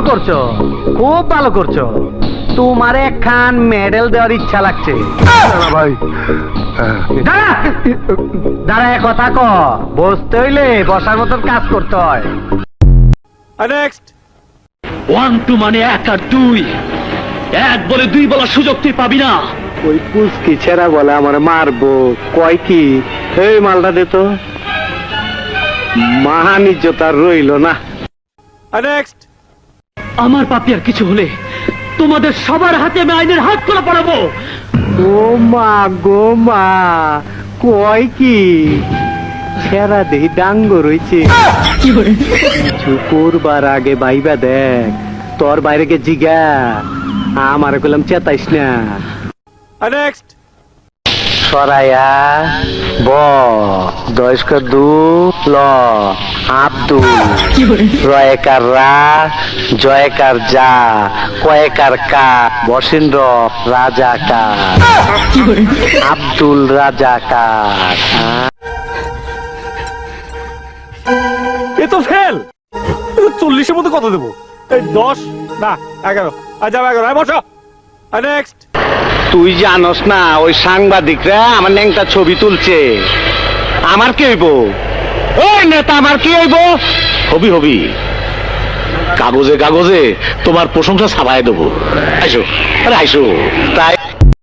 করছ? খুব ভালো করছ। তোমার একখান মেডেল দেওয়ার ইচ্ছা লাগছে। ভাই। দাঁড়া! দাঁড়া কথা ক। বসতে হইলে বসার মতন কাজ করতে হয়। নেক্সট ওয়ান টু মানে এক আর দুই। এক বলে দুই বলার সুযোগ তুই পাবি না। ওই পুষ্কি ছেড়া বলে আমার মারবো। কয় কি? এই মালটা দে তো। মহান ইজ্জত আর রইল না। নেক্সট আমার পাপি আর কিছু হলে তোমাদের সবার হাতে আমি আইনের হাত করে পড়াবো। ও মা গো মা কয় কি? ছেড়া দেহি ডাঙ্গ রইছে কিছু করবার আগে বাইবা দেখ তোর বাইরে গে জিগা। আমার কইলাম চেতাইস না। নেক্সট সরাইয়া ব দয়স্ক দু, ল আব্দুল রয়কার রা, জয়কার যা, কয়েকার কা, বসেন্দ্র রাজাকার। আব্দুল রাজাকার। এ তো ফেল! চল্লিশের মধ্যে কত দেবো? দশ, না, এগারো। আর যাব এগারো বসো। নেক্সট তুই জানস না, ওই সাংবাদিকরা আমার ন্যাংটা ছবি তুলছে। আমার কি হইব? ও নেতা, আমার কি হইব? হবি হবি। কাগজে কাগজে তোমার প্রশংসা ছাপায় দেবো। আইসো, আরে আইসো। তাই